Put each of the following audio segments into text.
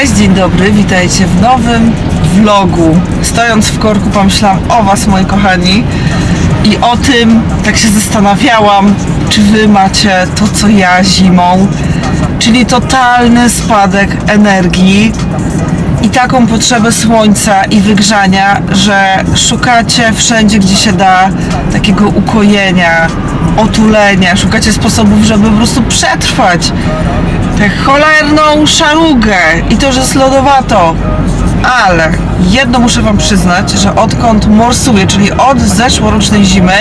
Cześć, dzień dobry, witajcie w nowym vlogu. Stojąc w korku pomyślałam o Was, moi kochani i o tym, tak się zastanawiałam, czy Wy macie to, co ja zimą, czyli totalny spadek energii i taką potrzebę słońca i wygrzania, że szukacie wszędzie, gdzie się da takiego ukojenia, otulenia, szukacie sposobów, żeby po prostu przetrwać tę cholerną szarugę i to, że jest lodowato. Ale jedno muszę Wam przyznać, że odkąd morsuję, czyli od zeszłorocznej zimy,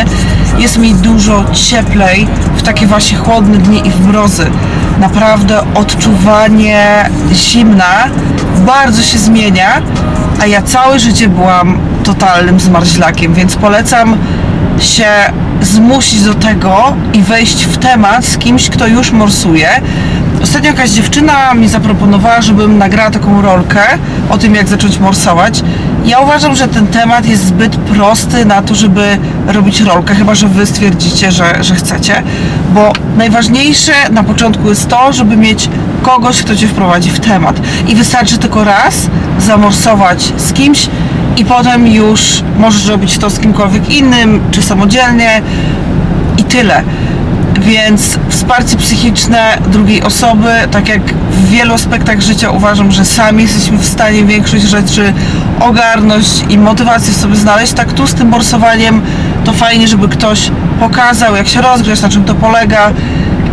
jest mi dużo cieplej w takie właśnie chłodne dni i w mrozy. Naprawdę odczuwanie zimna bardzo się zmienia, a ja całe życie byłam totalnym zmarzlakiem, więc polecam się zmusić do tego i wejść w temat z kimś, kto już morsuje. Ostatnio jakaś dziewczyna mi zaproponowała, żebym nagrała taką rolkę o tym, jak zacząć morsować. Ja uważam, że ten temat jest zbyt prosty na to, żeby robić rolkę, chyba że wy stwierdzicie, że, że chcecie, bo najważniejsze na początku jest to, żeby mieć kogoś, kto cię wprowadzi w temat. I wystarczy tylko raz zamorsować z kimś i potem już możesz robić to z kimkolwiek innym, czy samodzielnie i tyle. Więc wsparcie psychiczne drugiej osoby, tak jak w wielu aspektach życia uważam, że sami jesteśmy w stanie większość rzeczy ogarnąć i motywację sobie znaleźć, tak tu z tym morsowaniem to fajnie, żeby ktoś pokazał, jak się rozgrzać, na czym to polega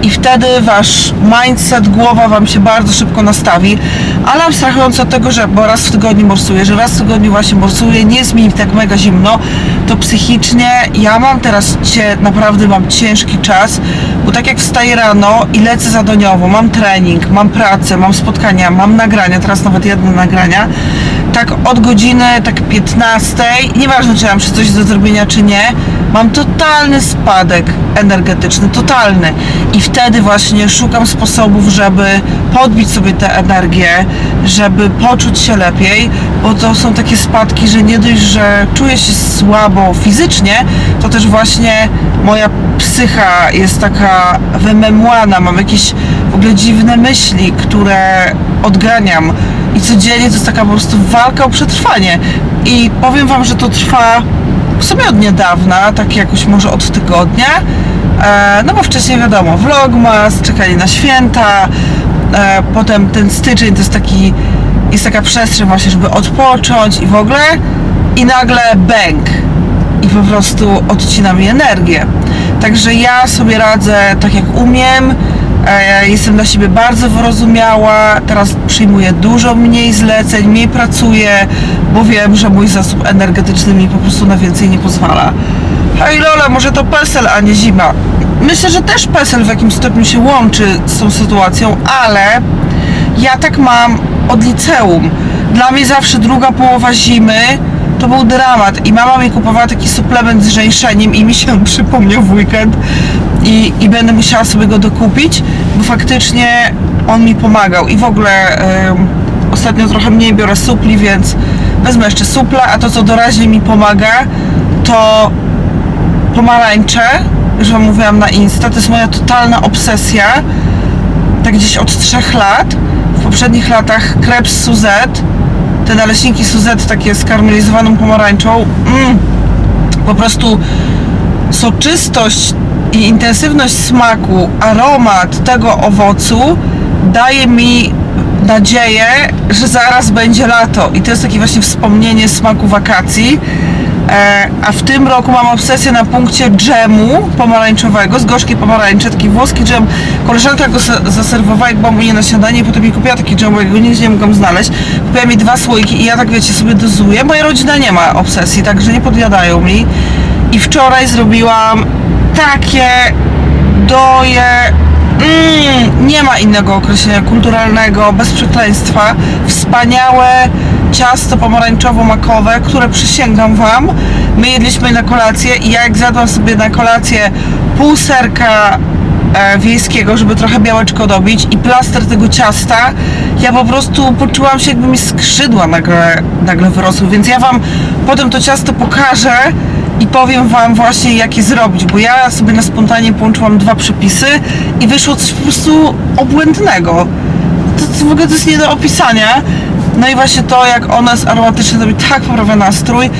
i wtedy wasz mindset, głowa wam się bardzo szybko nastawi, ale abstrahując od tego, że bo raz w tygodniu morsuję, że raz w tygodniu właśnie morsuję, nie jest mi tak mega zimno, to psychicznie ja mam teraz cie, naprawdę mam ciężki czas, bo tak jak wstaję rano i lecę zadoniowo, mam trening, mam pracę, mam spotkania, mam nagrania, teraz nawet jedne nagrania, tak od godziny tak 15, nieważne czy mam jeszcze coś do zrobienia czy nie, mam totalny spadek energetyczny, totalny. I wtedy właśnie szukam sposobów, żeby podbić sobie tę energię, żeby poczuć się lepiej, bo to są takie spadki, że nie dość, że czuję się słabo fizycznie, to też właśnie moja psycha jest taka wymemłana, mam jakieś w ogóle dziwne myśli, które odganiam i codziennie to jest taka po prostu walka o przetrwanie. I powiem Wam, że to trwa w sumie od niedawna, tak jakoś może od tygodnia, e, no bo wcześniej wiadomo, vlogmas, czekali na święta, e, potem ten styczeń to jest taki, jest taka przestrzeń właśnie, żeby odpocząć i w ogóle. I nagle bęk i po prostu odcina mi energię. Także ja sobie radzę tak jak umiem, jestem dla siebie bardzo wyrozumiała, teraz przyjmuję dużo mniej zleceń, mniej pracuję, bo wiem, że mój zasób energetyczny mi po prostu na więcej nie pozwala. Hej Lola, może to PESEL, a nie zima. Myślę, że też PESEL w jakimś stopniu się łączy z tą sytuacją, ale ja tak mam od liceum. Dla mnie zawsze druga połowa zimy to był dramat i mama mi kupowała taki suplement z żeńszeniem i mi się przypomniał w weekend i, i będę musiała sobie go dokupić, bo faktycznie on mi pomagał. I w ogóle ostatnio trochę mniej biorę supli, więc wezmę jeszcze suple, a to co doraźnie mi pomaga to pomarańcze, już wam mówiłam na Insta, to jest moja totalna obsesja. Tak gdzieś od trzech lat. W poprzednich latach kreps Suzette, te naleśniki Suzette takie z karmelizowaną pomarańczą, mm, po prostu soczystość i intensywność smaku, aromat tego owocu daje mi nadzieję, że zaraz będzie lato i to jest takie właśnie wspomnienie smaku wakacji. E, a w tym roku mam obsesję na punkcie dżemu pomarańczowego z gorzkiej pomarańczy, taki włoski dżem. Koleżanka go za- zaserwowała, jak niej na śniadanie potem mi kupiła taki dżem, bo ja go nigdzie nie mogłam znaleźć. Kupiła mi dwa słoiki i ja tak wiecie sobie dozuję. Moja rodzina nie ma obsesji, także nie podjadają mi. I wczoraj zrobiłam takie doje Mm, nie ma innego określenia kulturalnego, bez przekleństwa. Wspaniałe ciasto pomarańczowo-makowe, które przysięgam Wam. My jedliśmy na kolację i ja jak zjadłam sobie na kolację pół serka e, wiejskiego, żeby trochę białeczko dobić i plaster tego ciasta, ja po prostu poczułam się jakby mi skrzydła nagle, nagle wyrosły, więc ja Wam potem to ciasto pokażę i powiem Wam właśnie jak je zrobić, bo ja sobie na spontanie połączyłam dwa przepisy i wyszło coś po prostu obłędnego. To, w ogóle to jest nie do opisania. No i właśnie to, jak ona jest aromatyczna, to mi tak poprawia nastrój.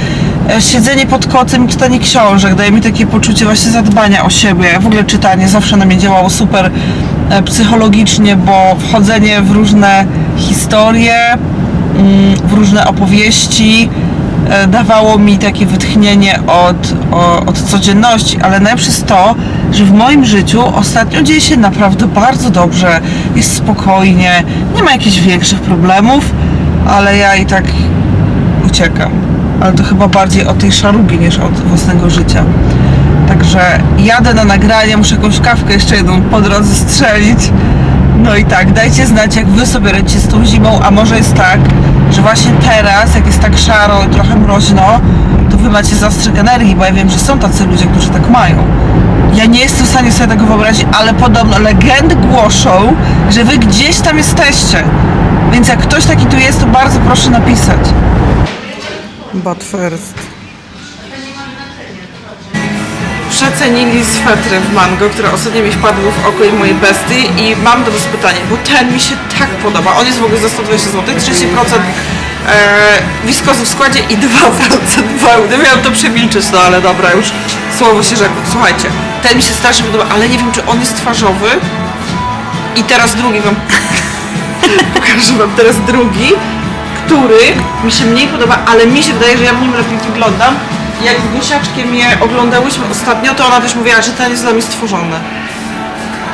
E, Siedzenie pod kocem i czytanie książek daje mi takie poczucie właśnie zadbania o siebie. W ogóle czytanie zawsze na mnie działało super e, psychologicznie, bo wchodzenie w różne historie, mm, w różne opowieści dawało mi takie wytchnienie od, o- od codzienności, ale najlepsze jest to, że w moim życiu ostatnio dzieje się naprawdę bardzo dobrze, jest spokojnie, nie ma jakichś większych problemów, ale ja i tak uciekam. Ale to chyba bardziej od tej szarugi niż od własnego życia. Także jadę na nagranie, muszę jakąś kawkę jeszcze jedną po drodze strzelić. No i tak, dajcie znać, jak wy sobie radzicie z tą zimą, a może jest tak, że właśnie teraz, jak jest tak szaro i trochę mroźno, to wy macie zastrzyk energii, bo ja wiem, że są tacy ludzie, którzy tak mają. Ja nie jestem w stanie sobie tego wyobrazić, ale podobno legendy głoszą, że wy gdzieś tam jesteście. Więc jak ktoś taki tu jest, to bardzo proszę napisać. But first. Przecenili swetry w Mango, które ostatnio mi wpadły w oko i mojej bestii i mam do was pytanie, bo ten mi się tak podoba. On jest w ogóle za 120 zł, 30% e, wiskozy w składzie i 2% wełny. Miałam to przemilczyć, no ale dobra, już słowo się rzekło. Słuchajcie, ten mi się strasznie podoba, ale nie wiem, czy on jest twarzowy. I teraz drugi wam pokażę wam teraz drugi, który mi się mniej podoba, ale mi się wydaje, że ja w nim lepiej wyglądam. Jak z Gosiaczkiem je oglądałyśmy ostatnio, to ona też mówiła, że ten jest dla mnie stworzony.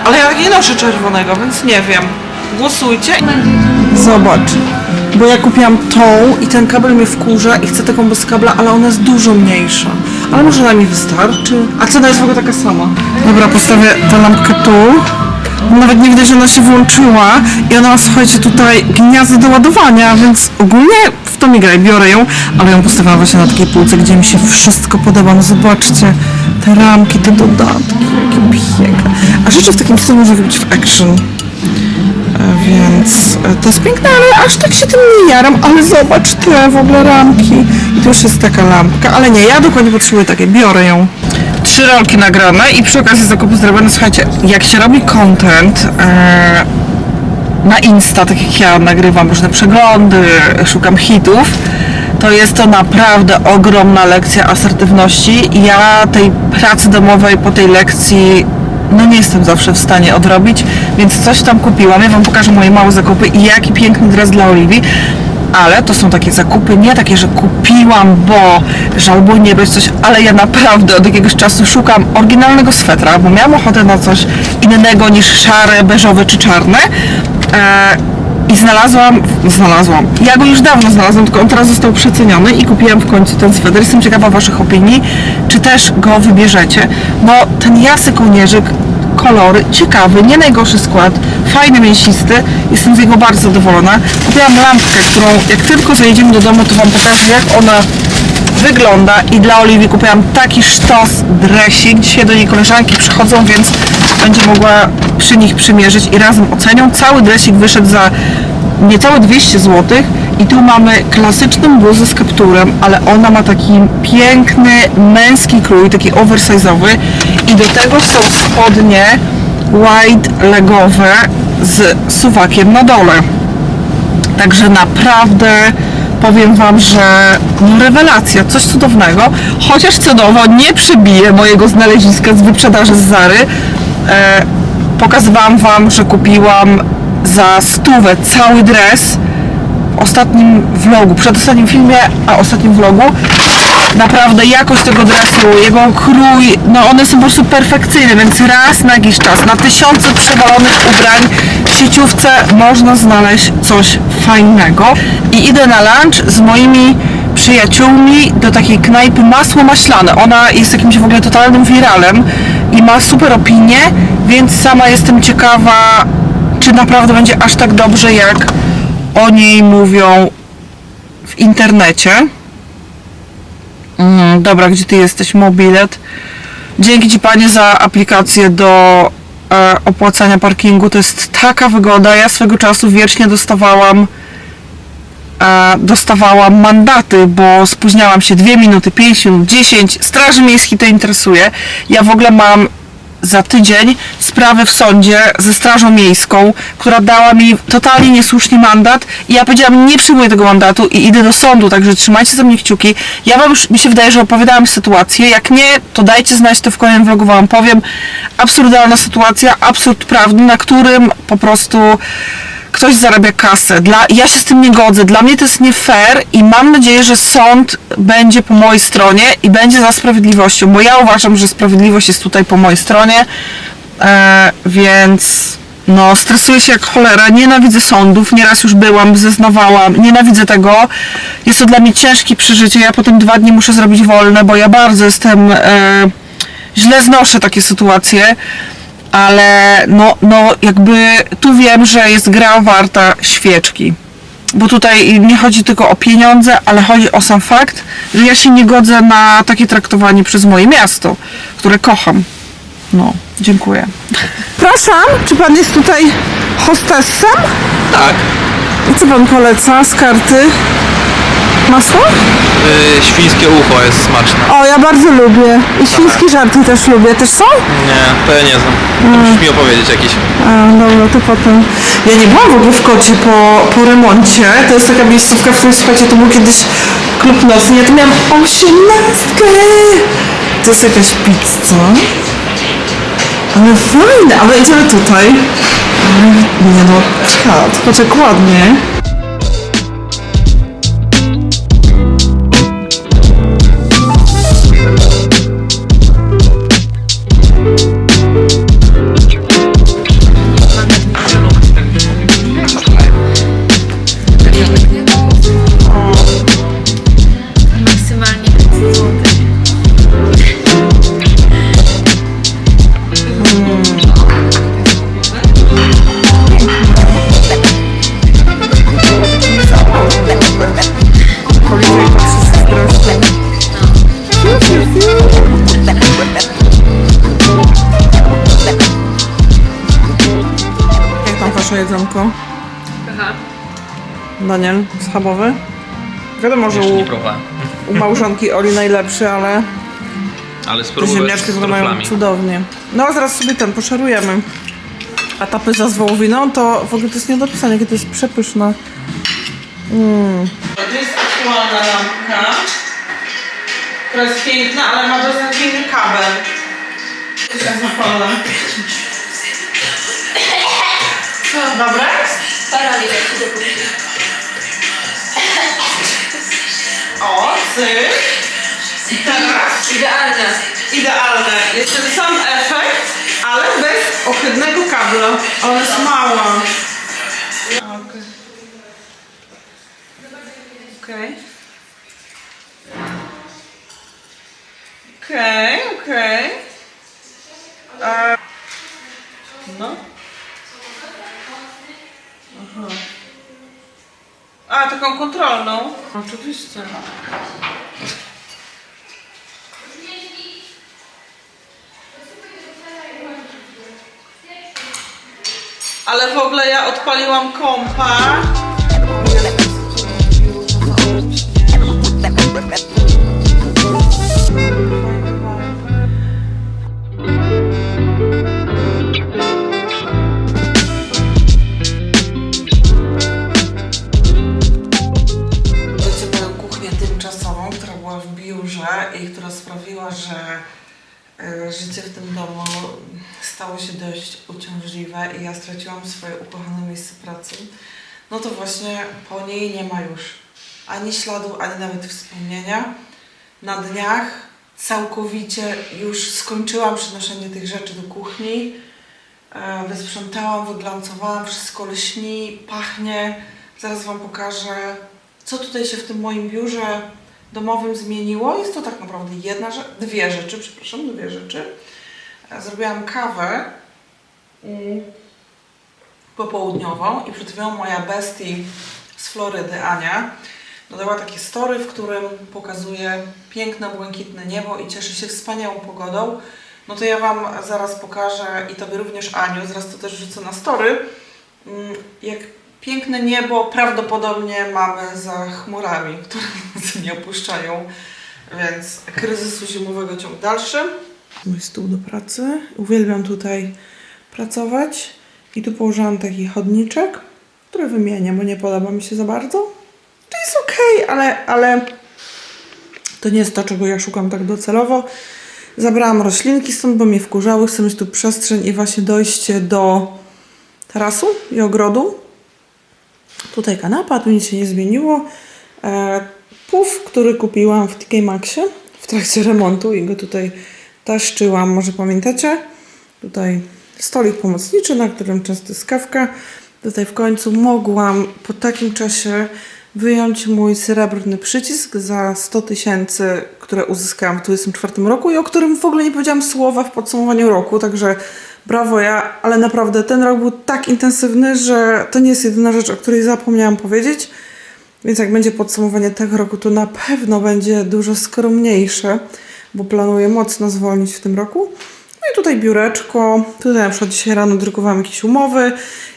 Ale ja nie noszę czerwonego, więc nie wiem. Głosujcie. Zobacz, bo ja kupiłam tą i ten kabel mnie wkurza i chcę taką bez kabla, ale ona jest dużo mniejsza. Ale może ona mi wystarczy. A cena jest w ogóle taka sama. Dobra, postawię tę lampkę tu. Nawet nie widać, że ona się włączyła i ona ma, słuchajcie, tutaj gniazdo do ładowania, więc ogólnie to mi gra i biorę ją, ale ją postawiłam właśnie na takiej półce, gdzie mi się wszystko podoba. No zobaczcie, te ramki, te dodatki, jakie piękne. A rzeczy w takim stylu może być w action. E, Więc e, to jest piękne, ale aż tak się tym nie jaram, ale zobacz te w ogóle ramki. I tu już jest taka lampka, ale nie, ja dokładnie potrzebuję takiej, biorę ją. Trzy rolki nagrane i przy okazji zakupu zrobione, słuchajcie, jak się robi content e, na Insta, tak jak ja nagrywam różne przeglądy, szukam hitów, to jest to naprawdę ogromna lekcja asertywności. Ja tej pracy domowej po tej lekcji no nie jestem zawsze w stanie odrobić, więc coś tam kupiłam. Ja Wam pokażę moje małe zakupy i jaki piękny dres dla Oliwii. Ale to są takie zakupy, nie takie, że kupiłam, bo żal było nie być coś, ale ja naprawdę od jakiegoś czasu szukam oryginalnego swetra, bo miałam ochotę na coś innego niż szare, beżowe czy czarne. Eee, i znalazłam, znalazłam, ja go już dawno znalazłam, tylko on teraz został przeceniony i kupiłam w końcu ten sweter. Jestem ciekawa Waszych opinii, czy też go wybierzecie. No ten jasy kołnierzyk, kolory, ciekawy, nie najgorszy skład, fajny, mięsisty, jestem z niego bardzo zadowolona. Kupiłam lampkę, którą jak tylko zajedziemy do domu, to Wam pokażę jak ona wygląda i dla Oliwii kupiłam taki sztos dresik. Dzisiaj do niej koleżanki przychodzą, więc będzie mogła przy nich przymierzyć i razem ocenią. Cały dresik wyszedł za niecałe 200 zł i tu mamy klasyczną bluzę z kapturem, ale ona ma taki piękny męski krój, taki oversize'owy i do tego są spodnie wide legowe z suwakiem na dole. Także naprawdę powiem Wam, że no rewelacja, coś cudownego. Chociaż cenowo nie przebije mojego znaleziska z wyprzedaży z Zary. E, pokazywałam Wam, że kupiłam za stówę cały dres w ostatnim vlogu, przedostatnim filmie, a ostatnim vlogu. Naprawdę jakość tego dresu, jego krój, no one są po prostu perfekcyjne, więc raz na jakiś czas, na tysiące przewalonych ubrań w sieciówce można znaleźć coś fajnego. I idę na lunch z moimi przyjaciółmi do takiej knajpy Masło Maślane. Ona jest jakimś w ogóle totalnym wiralem i ma super opinie, więc sama jestem ciekawa, czy naprawdę będzie aż tak dobrze, jak o niej mówią w internecie. Mm, dobra, gdzie ty jesteś? Mobilet. Dzięki Ci Panie za aplikację do e, opłacania parkingu. To jest taka wygoda. Ja swego czasu wiecznie dostawałam e, dostawałam mandaty, bo spóźniałam się 2 minuty, 5 minut, 10. Straży Miejskiej to interesuje. Ja w ogóle mam za tydzień sprawę w sądzie ze Strażą Miejską, która dała mi totalnie niesłusznie mandat i ja powiedziałam, nie przyjmuję tego mandatu i idę do sądu, także trzymajcie za mnie kciuki. Ja wam już, mi się wydaje, że opowiadałam sytuację, jak nie, to dajcie znać, to w kolejnym vlogu wam powiem. Absurdalna sytuacja, absurd prawny, na którym po prostu ktoś zarabia kasę. Dla, ja się z tym nie godzę. Dla mnie to jest nie fair i mam nadzieję, że sąd będzie po mojej stronie i będzie za sprawiedliwością, bo ja uważam, że sprawiedliwość jest tutaj po mojej stronie, e, więc no stresuję się jak cholera, nienawidzę sądów, nieraz już byłam, zeznawałam, nienawidzę tego. Jest to dla mnie ciężkie przeżycie, ja potem dwa dni muszę zrobić wolne, bo ja bardzo jestem, e, źle znoszę takie sytuacje ale no, no jakby tu wiem, że jest gra warta świeczki. Bo tutaj nie chodzi tylko o pieniądze, ale chodzi o sam fakt, że ja się nie godzę na takie traktowanie przez moje miasto, które kocham. No, dziękuję. Przepraszam, czy pan jest tutaj hostessem? Tak. I co pan poleca z karty? Masło? Yy, świńskie ucho jest smaczne. O, ja bardzo lubię. I świńskie żarty też lubię. Też są? Nie, to ja nie znam. To musisz mi opowiedzieć jakiś. A, dobra, to potem. Ja nie byłam w ogóle w Kocie po, po remoncie. To jest taka miejscówka, w której słuchajcie, to był kiedyś klub nocny. Ja tu miałam osiemnastkę. To jest jakaś pizza. Ale fajne, ale idziemy tutaj. Ale nie no, czad, patrz jak ładnie. Daniel, schabowy? Wiadomo, że Jeszcze nie u, próbowałem. u małżonki Oli najlepszy, ale Ale te spróbuję z ziemniaczki to mają truflami. cudownie. No a zaraz sobie ten poszarujemy. A ta pyza z wołowiną to w ogóle to jest nie do opisania, jakie to jest przepyszne. Mm. To jest aktualna lampka, która jest piękna, ale ma beznadziejny kabel. Teraz zapalę. Dobre? Paraliż O, cyk. I teraz Idealne. idealne. Jest ten sam efekt, ale bez ohydnego kabla. Ona jest mała. Okej. Okej, okej. E, No. A, taką kontrolną? Oczywiście. Ale w ogóle ja odpaliłam kompa. Ja straciłam swoje ukochane miejsce pracy, no to właśnie po niej nie ma już ani śladu, ani nawet wspomnienia. Na dniach całkowicie już skończyłam przynoszenie tych rzeczy do kuchni. E, Wysprzątałam, wyglancowałam, wszystko lśni, pachnie. Zaraz Wam pokażę, co tutaj się w tym moim biurze domowym zmieniło. Jest to tak naprawdę jedna rzecz, dwie rzeczy, przepraszam, dwie rzeczy. E, Zrobiłam kawę mm, popołudniową i przed chwilą moja bestie z Florydy, Ania, dodała takie story, w którym pokazuje piękne, błękitne niebo i cieszy się wspaniałą pogodą. No to ja Wam zaraz pokażę i Tobie również, Aniu, zaraz to też wrzucę na story, mm, jak piękne niebo prawdopodobnie mamy za chmurami, które nas nie opuszczają, więc kryzysu zimowego ciąg dalszy. Mój stół do pracy. Uwielbiam tutaj pracować. I tu położyłam taki chodniczek, który wymieniam, bo nie podoba mi się za bardzo. To jest okej, ale, ale to nie jest to, czego ja szukam tak docelowo. Zabrałam roślinki stąd, bo mnie wkurzały. Chcę mieć tu przestrzeń i właśnie dojście do tarasu i ogrodu. Tutaj kanapa, tu nic się nie zmieniło. E, puf, który kupiłam w TK Maxie w trakcie remontu i go tutaj taszczyłam, może pamiętacie? Tutaj stolik pomocniczy, na którym często jest kawka. Tutaj w końcu mogłam po takim czasie wyjąć mój srebrny przycisk za 100 tysięcy, które uzyskałam w 2024 roku i o którym w ogóle nie powiedziałam słowa w podsumowaniu roku, także brawo ja, ale naprawdę ten rok był tak intensywny, że to nie jest jedyna rzecz, o której zapomniałam powiedzieć. Więc jak będzie podsumowanie tego roku, to na pewno będzie dużo skromniejsze, bo planuję mocno zwolnić w tym roku. I tutaj biureczko. Tutaj na przykład dzisiaj rano drukowałam jakieś umowy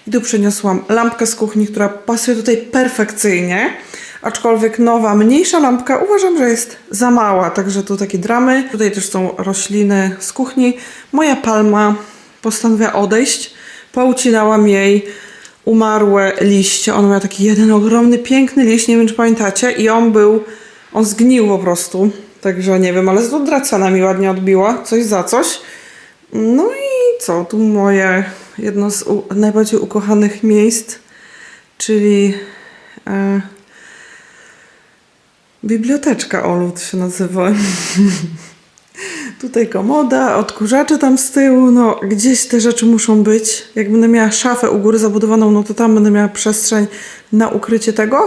i tu przyniosłam lampkę z kuchni, która pasuje tutaj perfekcyjnie. Aczkolwiek nowa, mniejsza lampka uważam, że jest za mała, także tu takie dramy. Tutaj też są rośliny z kuchni. Moja palma postanowiła odejść. Poucinałam jej umarłe liście. Ona miała taki jeden ogromny, piękny liść, nie wiem czy pamiętacie, i on był, on zgnił po prostu. Także nie wiem, ale z dracana mi ładnie odbiła, coś za coś. No i co, tu moje jedno z najbardziej ukochanych miejsc, czyli e, biblioteczka Olu to się nazywa. Tutaj komoda, odkurzacze tam z tyłu, no gdzieś te rzeczy muszą być. Jak będę miała szafę u góry zabudowaną, no to tam będę miała przestrzeń na ukrycie tego.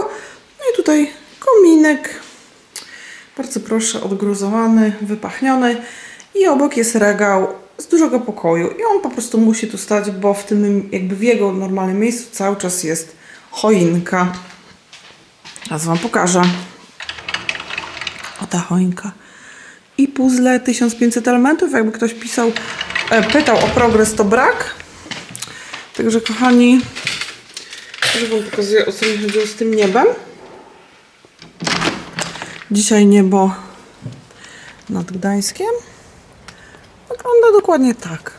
No i tutaj kominek, bardzo proszę, odgruzowany, wypachniony. I obok jest regał z dużego pokoju. I on po prostu musi tu stać, bo w tym jakby w jego normalnym miejscu cały czas jest choinka. Teraz Wam pokażę. O ta choinka. I puzzle 1500 elementów. Jakby ktoś pisał, e, pytał o progres, to brak. Także kochani, już Wam pokazuję o co mi chodziło z tym niebem. Dzisiaj niebo nad Gdańskiem wygląda dokładnie tak.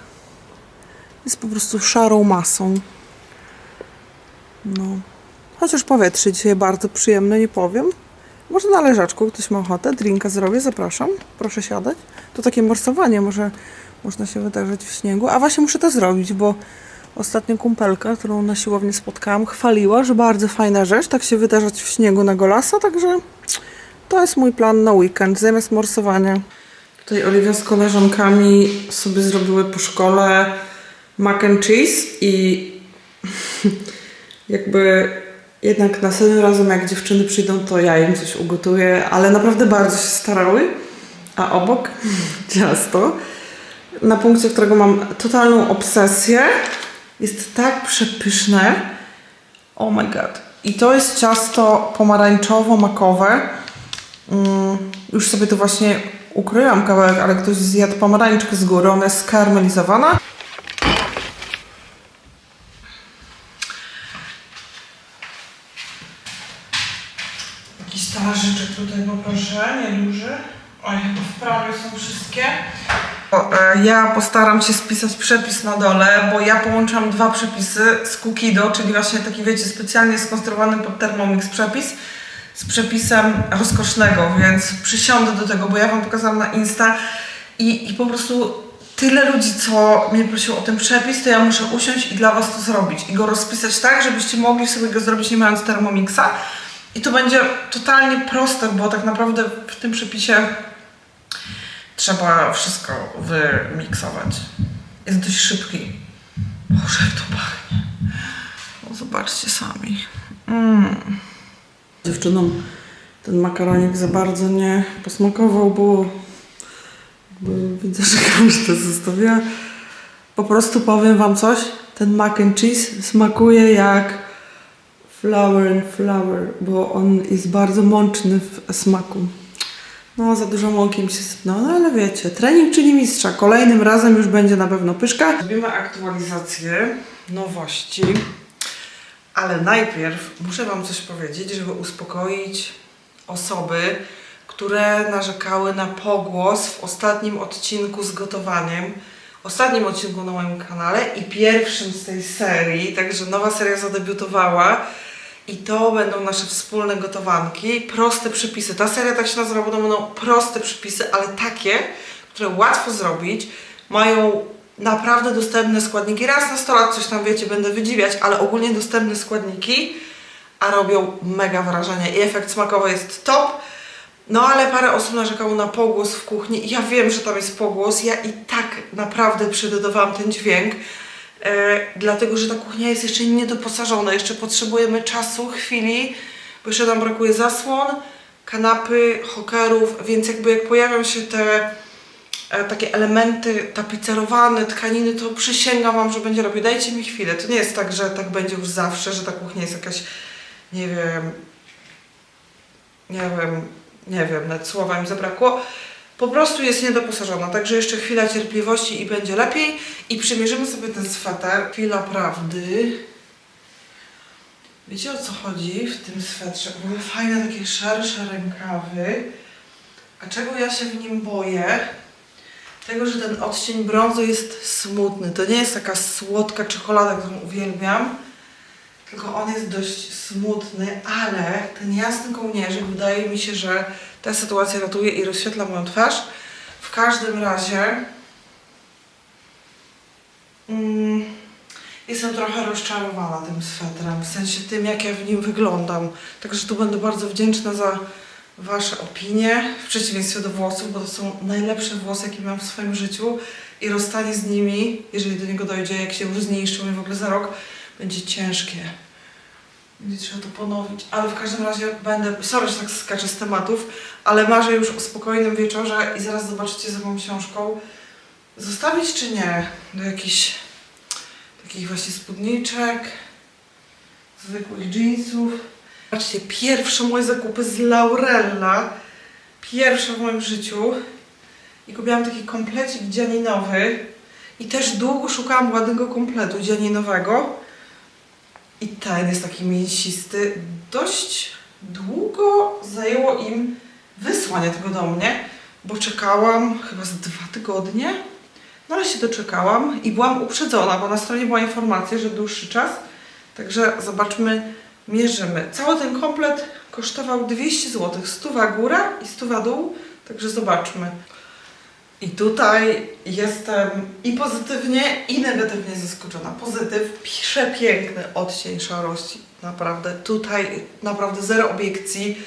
Jest po prostu szarą masą. No. Chociaż powietrze dzisiaj bardzo przyjemne, nie powiem. Może na leżaczku, ktoś ma ochotę, drinka zrobię, zapraszam. Proszę siadać. To takie morsowanie może można się wydarzyć w śniegu. A właśnie muszę to zrobić, bo ostatnio kumpelka, którą na siłowni spotkałam, chwaliła, że bardzo fajna rzecz, tak się wydarzać w śniegu na golasa, także to jest mój plan na weekend, zamiast morsowania. Tutaj Oliwia z koleżankami sobie zrobiły po szkole mac and cheese i jakby jednak następnym razem jak dziewczyny przyjdą, to ja im coś ugotuję, ale naprawdę bardzo się starały. A obok ciasto, na punkcie którego mam totalną obsesję, jest tak przepyszne. Oh my god. I to jest ciasto pomarańczowo-makowe. Mm, już sobie to właśnie ukryłam kawałek, ale ktoś zjadł pomarańczkę z góry, ona jest skarmelizowana. Jakiś talerzyczek tutaj poproszę, nieduży. Oj, w prawie są wszystkie. E, Ja postaram się spisać przepis na dole, bo ja połączam dwa przepisy z Kukido, czyli właśnie taki, wiecie, specjalnie skonstruowany pod Thermomix przepis z przepisem rozkosznego, więc przysiądę do tego, bo ja Wam pokazałam na Insta i, i po prostu tyle ludzi, co mnie prosiło o ten przepis, to ja muszę usiąść i dla Was to zrobić i go rozpisać tak, żebyście mogli sobie go zrobić nie mając Thermomixa i to będzie totalnie proste, bo tak naprawdę w tym przepisie trzeba wszystko wymiksować. Jest dość szybki. Boże, to pachnie. No, zobaczcie sami. Mm. Dziewczynom ten makaronik za bardzo nie posmakował, bo widzę, że każda zostawiła. Po prostu powiem wam coś. Ten mac and cheese smakuje jak flour and flour, bo on jest bardzo mączny w smaku. No, za dużo mąki mi się sypnęło, no ale wiecie, trening czyni mistrza. Kolejnym razem już będzie na pewno pyszka. Zrobimy aktualizację nowości, ale najpierw muszę Wam coś powiedzieć, żeby uspokoić osoby, które narzekały na pogłos w ostatnim odcinku z gotowaniem. Ostatnim odcinku na moim kanale i pierwszym z tej serii, także nowa seria zadebiutowała. I to będą nasze wspólne gotowanki, proste przepisy. Ta seria tak się nazywa, bo to będą proste przepisy, ale takie, które łatwo zrobić, mają naprawdę dostępne składniki. Raz na 100 lat coś tam wiecie, będę wydziwiać, ale ogólnie dostępne składniki, a robią mega wrażenie i efekt smakowy jest top. No ale parę osób narzekało na pogłos w kuchni. Ja wiem, że tam jest pogłos. Ja i tak naprawdę przydodawałam ten dźwięk. E, dlatego, że ta kuchnia jest jeszcze niedoposażona. Jeszcze potrzebujemy czasu, chwili, bo jeszcze nam brakuje zasłon, kanapy, hokerów, więc jakby jak pojawią się te takie elementy tapicerowane, tkaniny, to przysięgam Wam, że będzie robić. Dajcie mi chwilę. To nie jest tak, że tak będzie już zawsze, że ta kuchnia jest jakaś, nie wiem, nie wiem, nie wiem, nawet słowa mi zabrakło. Po prostu jest niedoposażona, także jeszcze chwila cierpliwości i będzie lepiej. I przymierzymy sobie ten sweter. Chwila prawdy. Wiecie o co chodzi w tym swetrze? Ogóle fajne takie szersze rękawy. A czego ja się w nim boję? Tego, że ten odcień brązu jest smutny. To nie jest taka słodka czekolada, którą uwielbiam, tylko on jest dość smutny, ale ten jasny kołnierzyk wydaje mi się, że ta sytuacja ratuje i rozświetla moją twarz. W każdym razie mm, jestem trochę rozczarowana tym swetrem, w sensie tym, jak ja w nim wyglądam. Także tu będę bardzo wdzięczna za Wasze opinie, w przeciwieństwie do włosów, bo to są najlepsze włosy, jakie mam w swoim życiu i rozstanie z nimi, jeżeli do niego dojdzie, jak się już zniszczą i w ogóle za rok, będzie ciężkie. Będzie trzeba to ponowić, ale w każdym razie będę, sorry, że tak skaczę z tematów, ale marzę już o spokojnym wieczorze i zaraz zobaczycie za moją książką. Zostawić czy nie? Do jakichś takich właśnie spódniczek, zwykłych jeansów. Patrzcie, pierwsze moje zakupy z Laurella. Pierwsze w moim życiu. I kupiłam taki komplecik dzianinowy. I też długo szukałam ładnego kompletu dzianinowego. I ten jest taki mięsisty. Dość długo zajęło im wysłanie tego do mnie, bo czekałam chyba z dwa tygodnie. No ale się doczekałam i byłam uprzedzona, bo na stronie była informacja, że dłuższy czas. Także zobaczmy, mierzymy. Cały ten komplet kosztował 200 zł. Stuwa góra i stuwa dół. Także zobaczmy. I tutaj jestem i pozytywnie, i negatywnie zaskoczona. Pozytyw, przepiękny odcień szarości. Naprawdę, tutaj naprawdę zero obiekcji.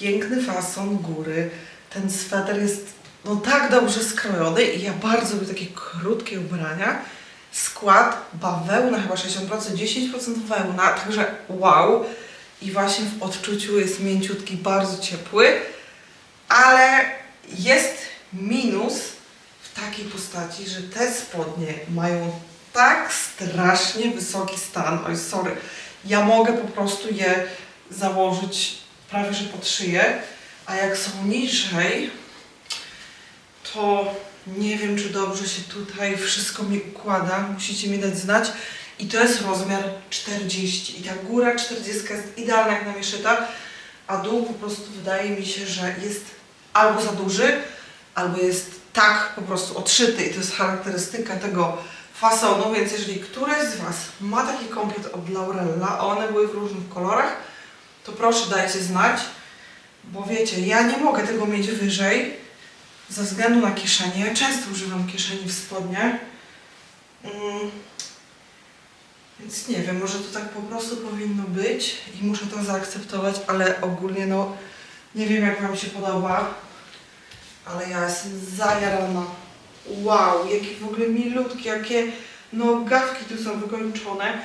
Piękny fason góry. Ten sweter jest no tak dobrze skrojony i ja bardzo lubię takie krótkie ubrania. Skład bawełna, chyba 60%, 10% wełna, także wow. I właśnie w odczuciu jest mięciutki, bardzo ciepły, ale jest minus w takiej postaci, że te spodnie mają tak strasznie wysoki stan. Oj, sorry. Ja mogę po prostu je założyć prawie że pod szyję, a jak są niżej, to nie wiem, czy dobrze się tutaj wszystko mi układa. Musicie mi dać znać. I to jest rozmiar 40. I ta góra 40 jest idealna jak namieszyta, a dół po prostu wydaje mi się, że jest albo za duży, albo jest tak po prostu odszyty i to jest charakterystyka tego fasonu, więc jeżeli któreś z Was ma taki komplet od Laurella, a one były w różnych kolorach, to proszę dajcie znać, bo wiecie, ja nie mogę tego mieć wyżej ze względu na kieszenie. Ja często używam kieszeni w spodnie. Mm. Więc nie wiem, może to tak po prostu powinno być i muszę to zaakceptować, ale ogólnie no nie wiem jak Wam się podoba, ale ja jestem zajarana. Wow, jakie w ogóle milutkie, jakie nogawki tu są wykończone.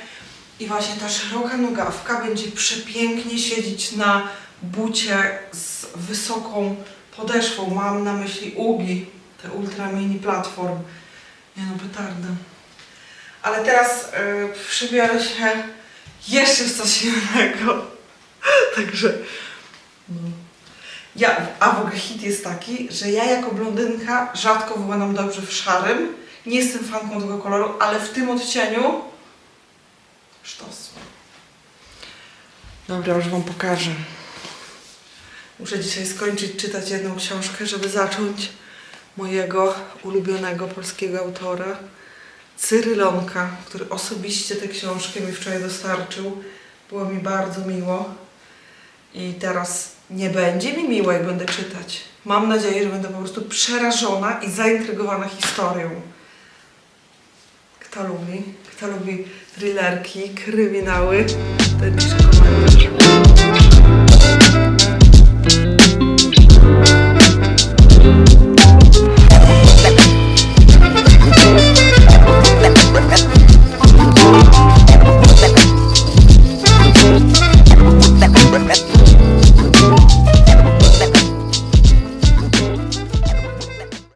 I właśnie ta szeroka nogawka będzie przepięknie siedzieć na bucie z wysoką podeszwą. Mam na myśli ugi, te ultra mini platform. Nie no, petarda. Ale teraz y, przybiorę się jeszcze w coś innego. Także no. Ja, a w ogóle hit jest taki, że ja jako blondynka rzadko wyglądam dobrze w szarym. Nie jestem fanką tego koloru, ale w tym odcieniu sztos. Dobra, już Wam pokażę. Muszę dzisiaj skończyć czytać jedną książkę, żeby zacząć mojego ulubionego polskiego autora, Cyrylonka, który osobiście tę książkę mi wczoraj dostarczył. Było mi bardzo miło. I teraz nie będzie mi miło, jak będę czytać. Mam nadzieję, że będę po prostu przerażona i zaintrygowana historią. Kto lubi? Kto lubi thrillerki, kryminały? Ten pisze komentarz.